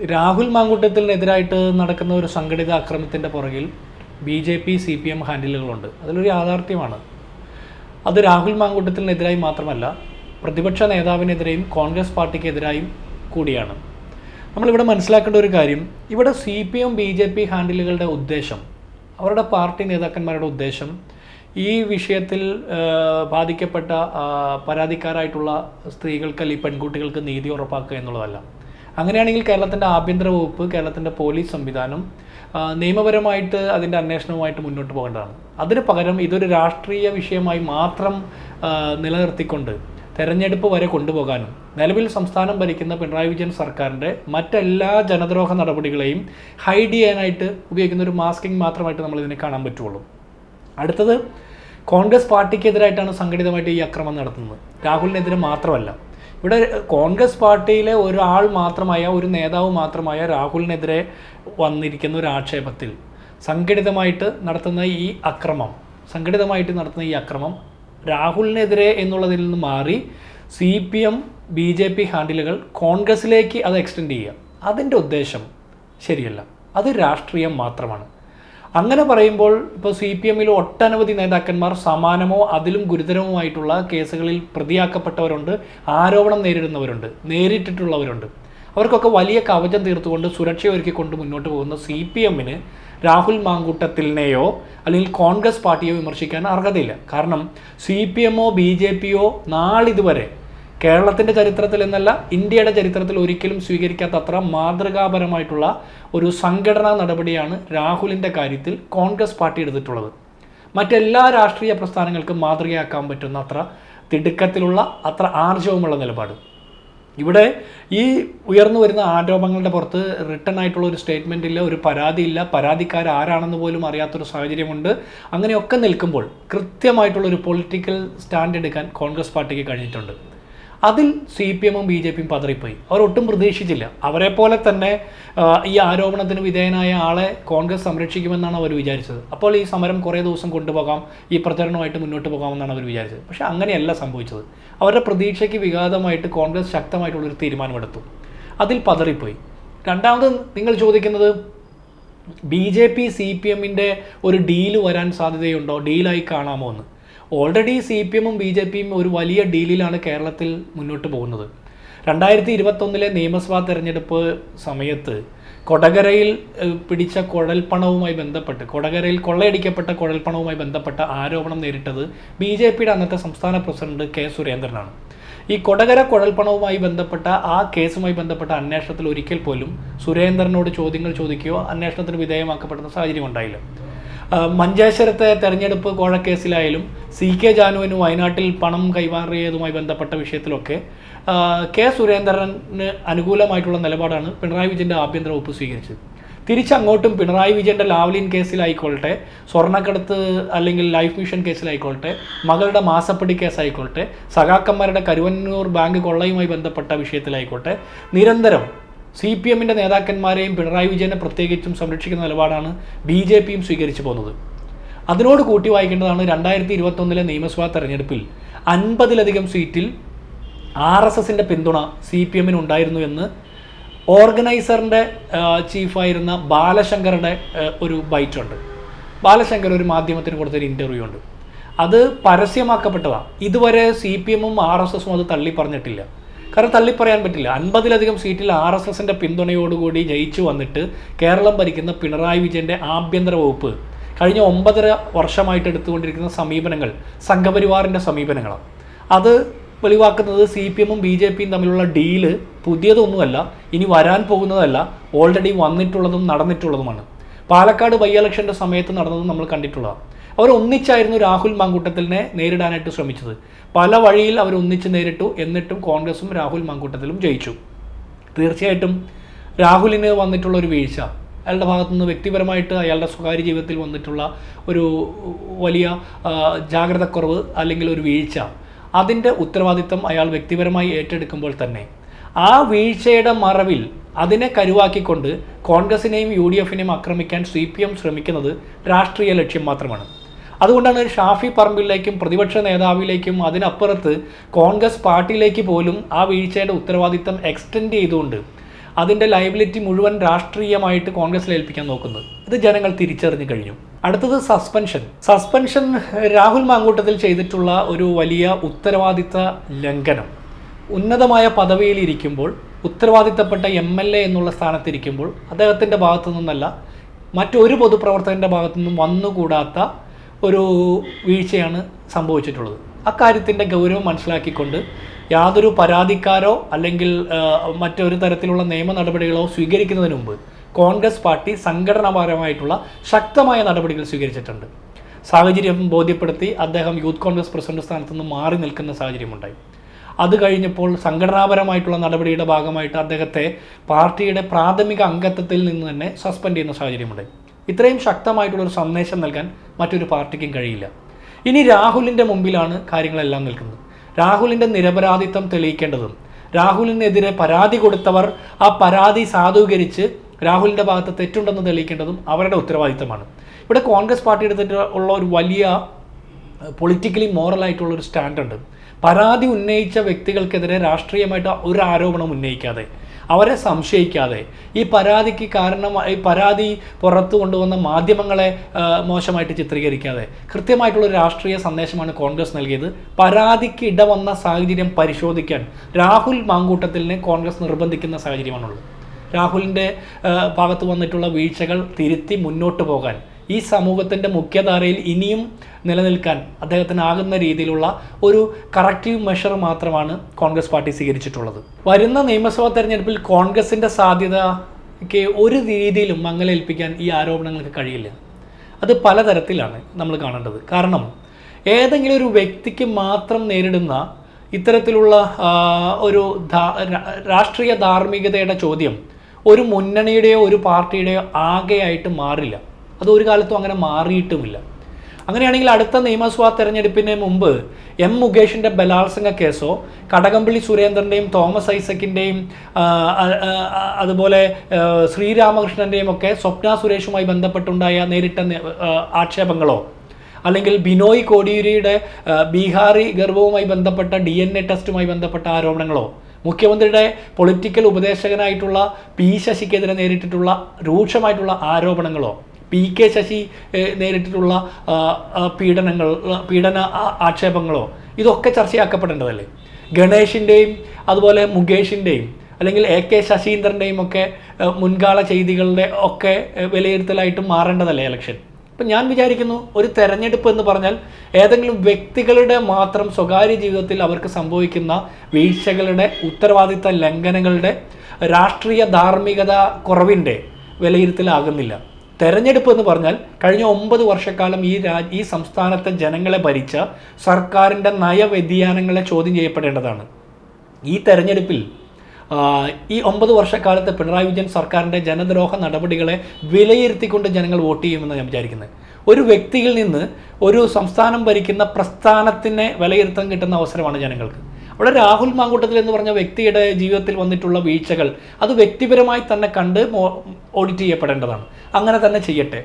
രാഹുൽ മാങ്കൂട്ടത്തിനെതിരായിട്ട് നടക്കുന്ന ഒരു സംഘടിത അക്രമത്തിന്റെ പുറകിൽ B J P C P M ഹാൻഡിലുകളുണ്ട്. അതിലൊരു യാഥാർത്ഥ്യമാണ്. അത് രാഹുൽ മാങ്കൂട്ടത്തിനെതിരായി മാത്രമല്ല പ്രതിപക്ഷ നേതാവിനെതിരെയും കോൺഗ്രസ് പാർട്ടിക്കെതിരായും കൂടിയാണ്. നമ്മളിവിടെ മനസ്സിലാക്കേണ്ട ഒരു കാര്യം ഇവിടെ C P M B J P ഹാൻഡിലുകളുടെ ഉദ്ദേശം അവരുടെ പാർട്ടി നേതാക്കന്മാരുടെ ഉദ്ദേശം ഈ വിഷയത്തിൽ ബാധിക്കപ്പെട്ട പരാതിക്കാരായിട്ടുള്ള സ്ത്രീകൾക്ക് അല്ലെങ്കിൽ പെൺകുട്ടികൾക്ക് നീതി ഉറപ്പാക്കുക എന്നുള്ളതല്ല. അങ്ങനെയാണെങ്കിൽ കേരളത്തിന്റെ ആഭ്യന്തര വകുപ്പ് കേരളത്തിന്റെ പോലീസ് സംവിധാനം നിയമപരമായിട്ട് അതിന്റെ അന്വേഷണവുമായിട്ട് മുന്നോട്ട് പോകേണ്ടതാണ്. അതിന് പകരം ഇതൊരു രാഷ്ട്രീയ വിഷയമായി മാത്രം നിലനിർത്തിക്കൊണ്ട് തെരഞ്ഞെടുപ്പ് വരെ കൊണ്ടുപോകാനും നിലവിൽ സംസ്ഥാനം ഭരിക്കുന്ന പിണറായി വിജയൻ സർക്കാരിന്റെ മറ്റെല്ലാ ജനദ്രോഹ നടപടികളെയും ഹൈഡ് ചെയ്യാനായിട്ട് ഉപയോഗിക്കുന്ന ഒരു മാസ്കിംഗ് മാത്രമായിട്ട് നമ്മൾ ഇതിനെ കാണാൻ പറ്റുള്ളൂ. അടുത്തത് കോൺഗ്രസ് പാർട്ടിക്കെതിരായിട്ടാണ് സംഘടിതമായിട്ട് ഈ അക്രമം നടത്തുന്നത്. രാഹുലിനെതിരെ മാത്രമല്ല. ഇവിടെ കോൺഗ്രസ് പാർട്ടിയിലെ ഒരാൾ മാത്രമായ ഒരു നേതാവ് മാത്രമായ രാഹുലിനെതിരെ വന്നിരിക്കുന്ന ഒരു ആക്ഷേപത്തിൽ സംഘടിതമായിട്ട് നടത്തുന്ന ഈ അക്രമം സംഘടിതമായിട്ട് നടത്തുന്ന ഈ അക്രമം രാഹുലിനെതിരെ എന്നുള്ളതിൽ നിന്ന് മാറി C P M B J P ഹാൻഡിലുകൾ കോൺഗ്രസിലേക്ക് അത് എക്സ്റ്റെൻഡ് ചെയ്യുക. അതിന്റെ ഉദ്ദേശം ശരിയല്ല. അത് രാഷ്ട്രീയം മാത്രമാണ്. അങ്ങനെ പറയുമ്പോൾ ഇപ്പോൾ സി പി എമ്മിൽ ഒട്ടനവധി നേതാക്കന്മാർ സമാനമോ അതിലും ഗുരുതരവുമായിട്ടുള്ള കേസുകളിൽ പ്രതിയാക്കപ്പെട്ടവരുണ്ട് ആരോപണം നേരിടുന്നവരുണ്ട് നേരിട്ടിട്ടുള്ളവരുണ്ട്. അവർക്കൊക്കെ വലിയ കവചം തീർത്തുകൊണ്ട് സുരക്ഷ ഒരുക്കിക്കൊണ്ട് മുന്നോട്ട് പോകുന്ന സി പി എമ്മിന് രാഹുൽ മാങ്കൂട്ടത്തിലിനെയോ അല്ലെങ്കിൽ കോൺഗ്രസ് പാർട്ടിയോ വിമർശിക്കാൻ അർഹതയില്ല. കാരണം സി പി എമ്മോ ബി ജെ പിയോ നാളിതുവരെ കേരളത്തിന്റെ ചരിത്രത്തിൽ എന്നല്ല ഇന്ത്യയുടെ ചരിത്രത്തിൽ ഒരിക്കലും സ്വീകരിക്കാത്തത്ര മാതൃകാപരമായിട്ടുള്ള ഒരു സംഘടനാ നടപടിയാണ് രാഹുലിന്റെ കാര്യത്തിൽ കോൺഗ്രസ് പാർട്ടി എടുത്തിട്ടുള്ളത്. മറ്റെല്ലാ രാഷ്ട്രീയ പ്രസ്ഥാനങ്ങൾക്കും മാതൃകയാക്കാൻ പറ്റുന്ന അത്ര തിടുക്കത്തിലുള്ള അത്ര ആർജവമുള്ള നിലപാട്. ഇവിടെ ഈ ഉയർന്നു വരുന്ന ആരോപണങ്ങളുടെ പുറത്ത് റിട്ടേൺ ആയിട്ടുള്ള ഒരു സ്റ്റേറ്റ്മെന്റ് ഇല്ല ഒരു പരാതിയില്ല. പരാതിക്കാർ ആരാണെന്ന് പോലും അറിയാത്തൊരു സാഹചര്യമുണ്ട്. അങ്ങനെയൊക്കെ നിൽക്കുമ്പോൾ കൃത്യമായിട്ടുള്ള ഒരു പൊളിറ്റിക്കൽ സ്റ്റാൻഡ് എടുക്കാൻ കോൺഗ്രസ് പാർട്ടിക്ക് കഴിഞ്ഞിട്ടുണ്ട്. അതിൽ സി പി എമ്മും ബി ജെ പിയും പതറിപ്പോയി. അവർ ഒട്ടും പ്രതീക്ഷിച്ചില്ല. അവരെ പോലെ തന്നെ ഈ ആരോപണത്തിന് വിധേയനായ ആളെ കോൺഗ്രസ് സംരക്ഷിക്കുമെന്നാണ് അവർ വിചാരിച്ചത്. അപ്പോൾ ഈ സമരം കുറേ ദിവസം കൊണ്ടുപോകാം ഈ പ്രചരണമായിട്ട് മുന്നോട്ട് പോകാമെന്നാണ് അവർ വിചാരിച്ചത്. പക്ഷേ അങ്ങനെയല്ല സംഭവിച്ചത്. അവരുടെ പ്രതീക്ഷയ്ക്ക് വിഘാതമായിട്ട് കോൺഗ്രസ് ശക്തമായിട്ടുള്ളൊരു തീരുമാനമെടുത്തു. അതിൽ പതറിപ്പോയി. രണ്ടാമത് നിങ്ങൾ ചോദിക്കുന്നത് B J P C P എമ്മിന്റെ ഒരു ഡീൽ വരാൻ സാധ്യതയുണ്ടോ? ഡീലായി കാണാമോ എന്ന്. ഓൾറെഡി സി പി എമ്മും ബി ജെ പിയും ഒരു വലിയ ഡീലിലാണ് കേരളത്തിൽ മുന്നോട്ട് പോകുന്നത്. രണ്ടായിരത്തി ഇരുപത്തൊന്നിലെ നിയമസഭാ തെരഞ്ഞെടുപ്പ് സമയത്ത് കൊടകരയിൽ പിടിച്ച കുഴൽപ്പണവുമായി ബന്ധപ്പെട്ട് കൊടകരയിൽ കൊള്ളയടിക്കപ്പെട്ട കുഴൽപ്പണവുമായി ബന്ധപ്പെട്ട ആരോപണം നേരിട്ടത് ബി ജെ പിയുടെ അന്നത്തെ സംസ്ഥാന പ്രസിഡന്റ് കെ സുരേന്ദ്രനാണ്. ഈ കൊടകര കുഴൽപ്പണവുമായി ബന്ധപ്പെട്ട ആ കേസുമായി ബന്ധപ്പെട്ട അന്വേഷണത്തിൽ ഒരിക്കൽ പോലും സുരേന്ദ്രനോട് ചോദ്യങ്ങൾ ചോദിക്കുകയോ അന്വേഷണത്തിന് വിധേയമാക്കപ്പെടുന്ന സാഹചര്യം ഉണ്ടായില്ല. മഞ്ചേശ്വരത്തെ തെരഞ്ഞെടുപ്പ് കോഴക്കേസിലായാലും സി കെ ജാനുവിന് വയനാട്ടിൽ പണം കൈമാറിയതുമായി ബന്ധപ്പെട്ട വിഷയത്തിലൊക്കെ കെ സുരേന്ദ്രന് അനുകൂലമായിട്ടുള്ള നിലപാടാണ് പിണറായി വിജയന്റെ ആഭ്യന്തര വകുപ്പ് സ്വീകരിച്ചത്. തിരിച്ചങ്ങോട്ടും പിണറായി വിജയന്റെ ലാവ്ലിൻ കേസിലായിക്കോളട്ടെ സ്വർണക്കടത്ത് അല്ലെങ്കിൽ ലൈഫ് മിഷൻ കേസിലായിക്കോളട്ടെ മകളുടെ മാസപ്പടി കേസായിക്കോളട്ടെ സഖാക്കന്മാരുടെ കരുവന്നൂർ ബാങ്ക് കൊള്ളയുമായി ബന്ധപ്പെട്ട വിഷയത്തിലായിക്കോട്ടെ നിരന്തരം സി പി എമ്മിന്റെ നേതാക്കന്മാരെയും പിണറായി വിജയനെ പ്രത്യേകിച്ചും സംരക്ഷിക്കുന്ന നിലപാടാണ് ബി ജെ പിയും സ്വീകരിച്ചു പോകുന്നത്. അതിനോട് കൂട്ടി വായിക്കേണ്ടതാണ് രണ്ടായിരത്തി ഇരുപത്തൊന്നിലെ നിയമസഭാ തെരഞ്ഞെടുപ്പിൽ അൻപതിലധികം സീറ്റിൽ ആർ എസ് എസിന്റെ പിന്തുണ സി പി എമ്മിന് ഉണ്ടായിരുന്നു എന്ന് ഓർഗനൈസറിന്റെ ചീഫായിരുന്ന ബാലശങ്കറുടെ ഒരു ബൈറ്റുണ്ട്. ബാലശങ്കർ ഒരു മാധ്യമത്തിന് കൊടുത്തൊരു ഇന്റർവ്യൂ ഉണ്ട് അത് പരസ്യമാക്കപ്പെട്ടതാണ് ഇതുവരെ സി പി എമ്മും ആർ എസ് എസും അത് തള്ളി പറഞ്ഞിട്ടില്ല കാരണം തള്ളിപ്പറയാൻ പറ്റില്ല. അൻപതിലധികം സീറ്റിൽ ആർ എസ് എസിന്റെ പിന്തുണയോടുകൂടി ജയിച്ചു വന്നിട്ട് കേരളം ഭരിക്കുന്ന പിണറായി വിജയന്റെ ആഭ്യന്തര വകുപ്പ് കഴിഞ്ഞ ഒമ്പതര വർഷമായിട്ട് എടുത്തുകൊണ്ടിരിക്കുന്ന സമീപനങ്ങൾ സംഘപരിവാറിന്റെ സമീപനങ്ങളാണ്. അത് വെളിവാക്കുന്നത് സി പി എമ്മും ബി ജെ പിയും തമ്മിലുള്ള ഡീൽ പുതിയതൊന്നുമല്ല ഇനി വരാൻ പോകുന്നതല്ല ഓൾറെഡി വന്നിട്ടുള്ളതും നടന്നിട്ടുള്ളതുമാണ്. പാലക്കാട് ബൈ ഇലക്ഷന്റെ സമയത്ത് നടന്നതും നമ്മൾ കണ്ടിട്ടുള്ളതാണ്. അവർ ഒന്നിച്ചായിരുന്നു രാഹുൽ മാങ്കൂട്ടത്തിലിനെ നേരിടാനായിട്ട് ശ്രമിച്ചത്. പല വഴിയിൽ അവർ ഒന്നിച്ച് നേരിട്ടു. എന്നിട്ടും കോൺഗ്രസും രാഹുൽ മാങ്കൂട്ടത്തിലും ജയിച്ചു. തീർച്ചയായിട്ടും രാഹുലിന് വന്നിട്ടുള്ള ഒരു വീഴ്ച അയാളുടെ ഭാഗത്തുനിന്ന് വ്യക്തിപരമായിട്ട് അയാളുടെ സ്വകാര്യ ജീവിതത്തിൽ വന്നിട്ടുള്ള ഒരു വലിയ ജാഗ്രതക്കുറവ് അല്ലെങ്കിൽ ഒരു വീഴ്ച അതിന്റെ ഉത്തരവാദിത്തം അയാൾ വ്യക്തിപരമായി ഏറ്റെടുക്കുമ്പോൾ തന്നെ. ആ വീഴ്ചയുടെ മറവിൽ അതിനെ കരുവാക്കിക്കൊണ്ട് കോൺഗ്രസിനെയും യു ഡി എഫിനെയും ആക്രമിക്കാൻ സി പി എം ശ്രമിക്കുന്നത് രാഷ്ട്രീയ ലക്ഷ്യം മാത്രമാണ്. അതുകൊണ്ടാണ് ഷാഫി പറമ്പിലേക്കും പ്രതിപക്ഷ നേതാവിലേക്കും അതിനപ്പുറത്ത് കോൺഗ്രസ് പാർട്ടിയിലേക്ക് പോലും ആ വീഴ്ചയുടെ ഉത്തരവാദിത്തം എക്സ്റ്റെൻഡ് ചെയ്തുകൊണ്ട് അതിന്റെ ലയബിലിറ്റി മുഴുവൻ രാഷ്ട്രീയമായിട്ട് കോൺഗ്രസിൽ ഏൽപ്പിക്കാൻ നോക്കുന്നത്. ഇത് ജനങ്ങൾ തിരിച്ചറിഞ്ഞു കഴിഞ്ഞു. അടുത്തത് സസ്പെൻഷൻ സസ്പെൻഷൻ രാഹുൽ മാങ്കൂട്ടത്തിൽ ചെയ്തിട്ടുള്ള ഒരു വലിയ ഉത്തരവാദിത്ത ലംഘനം. ഉന്നതമായ പദവിയിൽ ഇരിക്കുമ്പോൾ ഉത്തരവാദിത്തപ്പെട്ട എം എൽ എ എന്നുള്ള സ്ഥാനത്തിരിക്കുമ്പോൾ അദ്ദേഹത്തിന്റെ ഭാഗത്തു നിന്നല്ല മറ്റൊരു പൊതുപ്രവർത്തകന്റെ ഭാഗത്തു നിന്നും വന്നുകൂടാത്ത ഒരു വീഴ്ചയാണ് സംഭവിച്ചിട്ടുള്ളത്. അക്കാര്യത്തിന്റെ ഗൗരവം മനസ്സിലാക്കിക്കൊണ്ട് യാതൊരു പരാതിക്കാരോ അല്ലെങ്കിൽ മറ്റൊരു തരത്തിലുള്ള നിയമ നടപടികളോ സ്വീകരിക്കുന്നതിന് മുമ്പ് കോൺഗ്രസ് പാർട്ടി സംഘടനാപരമായിട്ടുള്ള ശക്തമായ നടപടികൾ സ്വീകരിച്ചിട്ടുണ്ട്. സാഹചര്യം ബോധ്യപ്പെടുത്തി അദ്ദേഹം യൂത്ത് കോൺഗ്രസ് പ്രസിഡന്റ് സ്ഥാനത്ത് നിന്ന് മാറി നിൽക്കുന്ന സാഹചര്യമുണ്ടായി. അത് കഴിഞ്ഞപ്പോൾ സംഘടനാപരമായിട്ടുള്ള നടപടിയുടെ ഭാഗമായിട്ട് അദ്ദേഹത്തെ പാർട്ടിയുടെ പ്രാഥമിക അംഗത്വത്തിൽ നിന്ന് തന്നെ സസ്പെൻഡ് ചെയ്യുന്ന സാഹചര്യമുണ്ടായി. ഇത്രയും ശക്തമായിട്ടുള്ളൊരു സന്ദേശം നൽകാൻ മറ്റൊരു പാർട്ടിക്കും കഴിയില്ല. ഇനി രാഹുലിന്റെ മുമ്പിലാണ് കാര്യങ്ങളെല്ലാം നിൽക്കുന്നത്. രാഹുലിന്റെ നിരപരാധിത്വം തെളിയിക്കേണ്ടതും രാഹുലിനെതിരെ പരാതി കൊടുത്തവർ ആ പരാതി സാധൂകരിച്ച് രാഹുലിന്റെ ഭാഗത്ത് തെറ്റുണ്ടെന്ന് തെളിയിക്കേണ്ടതും അവരുടെ ഉത്തരവാദിത്തമാണ്. ഇവിടെ കോൺഗ്രസ് പാർട്ടി എടുത്തിട്ട് ഉള്ള ഒരു വലിയ പൊളിറ്റിക്കലി മോറലായിട്ടുള്ള ഒരു സ്റ്റാൻഡുണ്ട്. പരാതി ഉന്നയിച്ച വ്യക്തികൾക്കെതിരെ രാഷ്ട്രീയമായിട്ട് ഒരു ആരോപണം ഉന്നയിക്കാതെ. അവരെ സംശയിക്കാതെ. ഈ പരാതിക്ക് കാരണം ഈ പരാതി പുറത്തു കൊണ്ടുവന്ന മാധ്യമങ്ങളെ മോശമായിട്ട് ചിത്രീകരിക്കാതെ. കൃത്യമായിട്ടുള്ള രാഷ്ട്രീയ സന്ദേശമാണ് കോൺഗ്രസ് നൽകിയത്. പരാതിക്ക് ഇടവന്ന സാഹചര്യം പരിശോധിക്കാൻ രാഹുൽ മാങ്കൂട്ടത്തിലിനെ കോൺഗ്രസ് നിർബന്ധിക്കുന്ന സാഹചര്യമാണുള്ളത്. രാഹുലിന്റെ ഭാഗത്ത് വന്നിട്ടുള്ള വീഴ്ചകൾ തിരുത്തി മുന്നോട്ട് പോകാൻ. ഈ സമൂഹത്തിന്റെ മുഖ്യധാരയിൽ ഇനിയും നിലനിൽക്കാൻ അദ്ദേഹത്തിനാകുന്ന രീതിയിലുള്ള ഒരു കറക്റ്റീവ് മെഷർ മാത്രമാണ് കോൺഗ്രസ് പാർട്ടി സ്വീകരിച്ചിട്ടുള്ളത്. വരുന്ന നിയമസഭാ തെരഞ്ഞെടുപ്പിൽ കോൺഗ്രസിന്റെ സാധ്യതയ്ക്ക് ഒരു രീതിയിലും മങ്ങലേൽപ്പിക്കാൻ ഈ ആരോപണങ്ങൾക്ക് കഴിയില്ല. അത് പലതരത്തിലാണ് നമ്മൾ കാണേണ്ടത്. കാരണം ഏതെങ്കിലും ഒരു വ്യക്തിക്ക് മാത്രം നേരിടുന്ന ഇത്തരത്തിലുള്ള ഒരു രാഷ്ട്രീയ ധാർമ്മികതയുടെ ചോദ്യം ഒരു മുന്നണിയുടെയോ ഒരു പാർട്ടിയുടെയോ ആകെയായിട്ട് മാറില്ല. അത് ഒരു കാലത്തും അങ്ങനെ മാറിയിട്ടുമില്ല. അങ്ങനെയാണെങ്കിൽ അടുത്ത നിയമസഭാ തെരഞ്ഞെടുപ്പിന് മുമ്പ് എം മുകേഷിന്റെ ബലാത്സംഗ കേസോ കടകംപള്ളി സുരേന്ദ്രന്റെയും തോമസ് ഐസക്കിന്റെയും അതുപോലെ ശ്രീരാമകൃഷ്ണന്റെയും ഒക്കെ സ്വപ്ന സുരേഷുമായി ബന്ധപ്പെട്ടുണ്ടായ നേരിട്ട ആക്ഷേപങ്ങളോ അല്ലെങ്കിൽ ബിനോയ് കോടിയേരിയുടെ ബീഹാറി ഗർഭവുമായി ബന്ധപ്പെട്ട ഡി എൻ എ ടെസ്റ്റുമായി ബന്ധപ്പെട്ട ആരോപണങ്ങളോ മുഖ്യമന്ത്രിയുടെ പൊളിറ്റിക്കൽ ഉപദേശകനായിട്ടുള്ള പി ശശിക്കെതിരെ നേരിട്ടിട്ടുള്ള രൂക്ഷമായിട്ടുള്ള ആരോപണങ്ങളോ പി കെ ശശി നേരിട്ടിട്ടുള്ള പീഡനങ്ങൾ പീഡന ആക്ഷേപങ്ങളോ ഇതൊക്കെ ചർച്ചയാക്കപ്പെടേണ്ടതല്ലേ? ഗണേഷിന്റെയും അതുപോലെ മുകേഷിന്റെയും അല്ലെങ്കിൽ എ കെ ശശീന്ദ്രന്റെയും ഒക്കെ മുൻകാല ചെയ്തികളുടെ ഒക്കെ വിലയിരുത്തലായിട്ടും മാറേണ്ടതല്ലേ ഇലക്ഷൻ? അപ്പം ഞാൻ വിചാരിക്കുന്നു ഒരു തെരഞ്ഞെടുപ്പ് എന്ന് പറഞ്ഞാൽ ഏതെങ്കിലും വ്യക്തികളുടെ മാത്രം സ്വകാര്യ ജീവിതത്തിൽ അവർക്ക് സംഭവിക്കുന്ന വീഴ്ചകളുടെ ഉത്തരവാദിത്ത ലംഘനങ്ങളുടെ രാഷ്ട്രീയ ധാർമ്മികത കുറവിന്റെ വിലയിരുത്തലാകുന്നില്ല. തെരഞ്ഞെടുപ്പ് എന്ന് പറഞ്ഞാൽ കഴിഞ്ഞ ഒമ്പത് വർഷക്കാലം ഈ രാ ഈ സംസ്ഥാനത്തെ ജനങ്ങളെ ഭരിച്ച സർക്കാരിന്റെ നയവ്യതിയാനങ്ങളെ ചോദ്യം ചെയ്യപ്പെടേണ്ടതാണ്. ഈ തെരഞ്ഞെടുപ്പിൽ ഈ ഒമ്പത് വർഷക്കാലത്തെ പിണറായി വിജയൻ സർക്കാരിന്റെ ജനദ്രോഹ നടപടികളെ വിലയിരുത്തിക്കൊണ്ട് ജനങ്ങൾ വോട്ട് ചെയ്യുമെന്ന് ഞാൻ വിചാരിക്കുന്നത്. ഒരു വ്യക്തിയിൽ നിന്ന് ഒരു സംസ്ഥാനം ഭരിക്കുന്ന പ്രസ്ഥാനത്തിനെ വിലയിരുത്താൻ കിട്ടുന്ന അവസരമാണ് ജനങ്ങൾക്ക്. അവിടെ രാഹുൽ മാങ്കൂട്ടത്തിൽ എന്ന് പറഞ്ഞ വ്യക്തിയുടെ ജീവിതത്തിൽ വന്നിട്ടുള്ള വീഴ്ചകൾ അത് വ്യക്തിപരമായി തന്നെ കണ്ട് ഓഡിറ്റ് ചെയ്യപ്പെടേണ്ടതാണ്. അങ്ങനെ തന്നെ ചെയ്യട്ടെ.